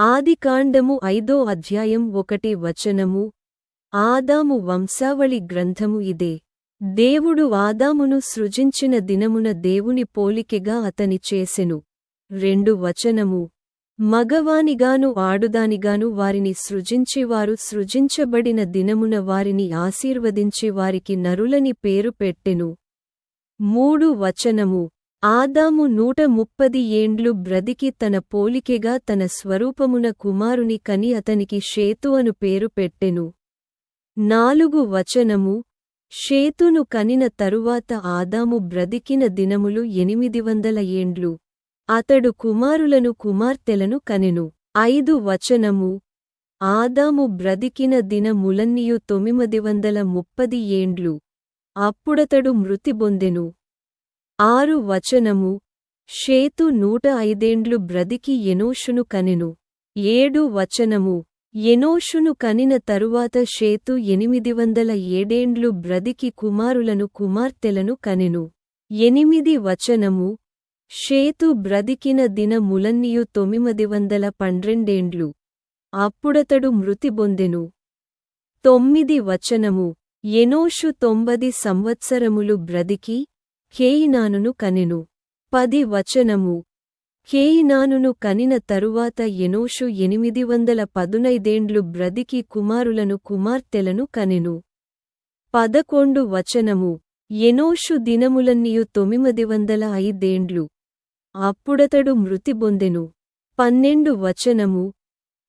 ఆదికాండము ఐదో అధ్యాయం ఒకటి వచనము. ఆదాము వంశావళి గ్రంథము ఇదే. దేవుడు ఆదామును సృజించిన దినమున దేవుని పోలికెగా అతని చేసెను. రెండు వచనము. మగవానిగాను ఆడుదానిగాను వారిని సృజించేవారు సృజించబడిన దినమున వారిని ఆశీర్వదించి వారికి నరులని పేరు పెట్టెను. మూడు వచనము. ఆదాము నూట ముప్పది ఏండ్లు బ్రతికి తన పోలికెగా తన స్వరూపమున కుమారుని కని అతనికి షేతు అను పేరు పెట్టెను. నాలుగు వచనము షేతును కనిన తరువాత ఆదాము బ్రతికిన దినములు ఎనిమిది వందల ఏండ్లు. అతడు కుమారులను కుమార్తెలను కనెను. ఐదు వచనము ఆదాము బ్రతికిన దినములన్నీయు తొమ్మిది వందల ముప్పది ఏండ్లు. అప్పుడతడు మృతి బొందెను ఆరు వచనము షేతు నూట ఐదేండ్లు బ్రతికి ఎనోషును కనెను. ఏడు వచనము ఎనోషును కనిన తరువాత షేతు ఎనిమిది వందల ఏడేండ్లు బ్రతికి కుమారులను కుమార్తెలను కనెను. ఎనిమిది వచనము షేతు బ్రతికిన దిన ములన్నియు తొమ్మిది వందల పండ్రెండేండ్లు అప్పుడతడు మృతి బొందెను. తొమ్మిది వచనము ఎనోషు తొంభది సంవత్సరములు బ్రతికి కేయినానును కనెను. పది వచనము కేయినానును కనిన తరువాత ఎనోషు ఎనిమిది వందల పదునైదేండ్లు బ్రతికి కుమారులను కుమార్తెలను కనెను. పదకొండు వచనము. ఎనోషు దినములన్నీయు తొమ్మిది వందల ఐదేండ్లు అప్పుడతడు మృతి బొందెను పన్నెండు వచనము.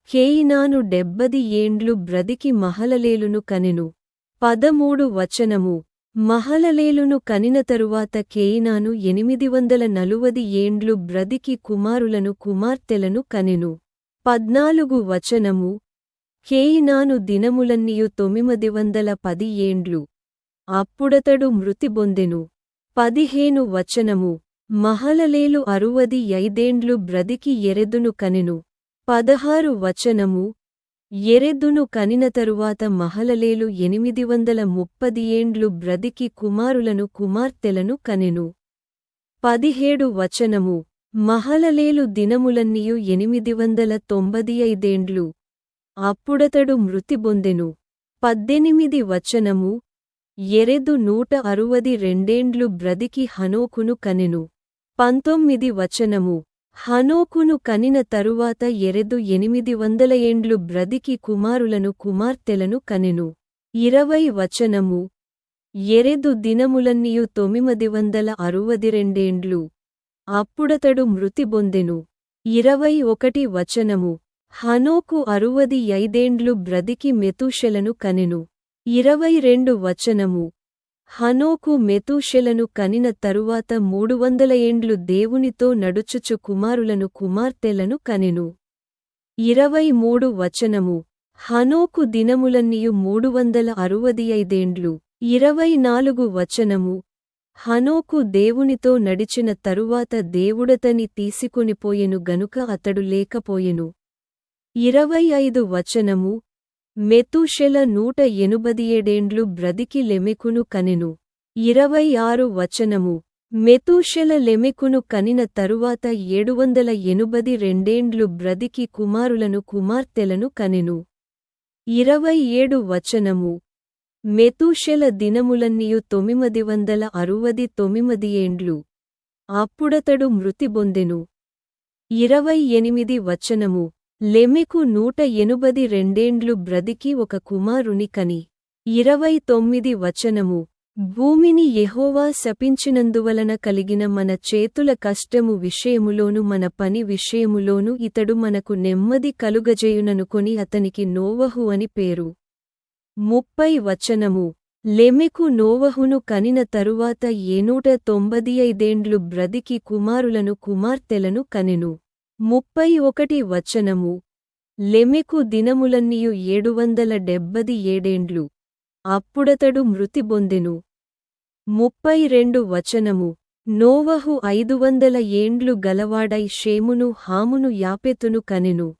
కేయినాను డెబ్బది ఏండ్లు బ్రతికి మహలలేలును కనెను. పదమూడు వచనము. మహలలేలును కనిన తరువాత కేయినాను ఎనిమిది వందల నలువది ఏండ్లు బ్రదికి కుమారులను కుమార్తెలను కనెను. పద్నాలుగు వచనము. కేయినాను దినములన్నియు తొమ్మిది వందల పది ఏండ్లు. అప్పుడతడు మృతి బొందెను. పదిహేను వచనము. మహలలేలు అరువది ఐదేండ్లు బ్రదికి ఎరెదును కనెను. పదహారు వచనము. ఎరెద్దును కనిన తరువాత మహలలేలు ఎనిమిది వందల ముప్పది ఏండ్లు బ్రతికి కుమారులను కుమార్తెలను కనెను. పదిహేడు వచనము. మహలలేలు దినములన్నీయు ఎనిమిది వందల తొంభది ఐదేండ్లు అప్పుడతడు మృతి బొందెను పద్దెనిమిది వచనము. ఎరెదు నూట అరువది రెండేండ్లు బ్రతికి హనోకును కనెను. పంతొమ్మిది వచనము. హనోకును కనిన తరువాత ఎరెదు ఎనిమిది వందల ఏండ్లు బ్రదికి కుమారులను కుమార్తెలను కనెను. ఇరవై వచనము. ఎరెదు దినములన్నీయు తొమ్మిది వందల అరువది రెండేండ్లు అప్పుడతడు మృతి బొందెను. ఇరవై ఒకటి వచనము. హనోకు అరువది ఐదేండ్లు బ్రదికి మెతూషెలను కనెను. ఇరవై రెండు వచనము. హనోకు మెతూషెలను కనిన తరువాత మూడు వందల ఏండ్లు దేవునితో నడుచుచు కుమారులను కుమార్తెలను కనెను. ఇరవై మూడు వచనము. హనోకు దినములన్నియు మూడు వందల అరువది ఐదేండ్లు. ఇరవై నాలుగు వచనము. హనోకు దేవునితో నడిచిన తరువాత దేవుడతని తీసుకొనిపోయెను గనుక అతడు లేకపోయెను. ఇరవై ఐదు వచనము. మెతూషెల నూట ఎనుబదియేడేండ్లు బ్రతికి లెమెకును కనెను. ఇరవై ఆరు వచనము. మెతూషెల లెమెకును కనిన తరువాత ఏడు వందల ఎనుబది రెండేండ్లు బ్రతికి కుమారులను కుమార్తెలను కనెను. ఇరవై ఏడు వచనము. మెతూషెల దినములన్నీయు తొమ్మిది వందల అరువది తొమ్మిది ఏండ్లు అప్పుడతడు మృతి బొందెను. ఇరవై ఎనిమిది వచనము. లెమెకు నూట ఎనుబది రెండేండ్లు బ్రతికి ఒక కుమారుని కని. ఇరవై తొమ్మిది వచనము. భూమిని యెహోవా శపించినందువలన కలిగిన మన చేతుల కష్టము విషయములోను మన పని విషయములోను ఇతడు మనకు నెమ్మది కలుగజేయుననుకొని అతనికి నోవహు అని పేరు. ముప్పై వచనము. లెమెకు నోవహును కనిన తరువాత ఏనూట తొంభది ఐదేండ్లు బ్రతికి కుమారులను కుమార్తెలను కనెను. ముప్పై ఒకటి వచనము. లెమెకు దినములన్నియు ఏడు వందల డెబ్బది ఏడేండ్లు. అప్పుడతడు మృతి బొందెను. ముప్పై రెండు వచనము. నోవహు ఐదు వందల ఏండ్లు గలవాడై షేమును హామును యాపెతును కనెను.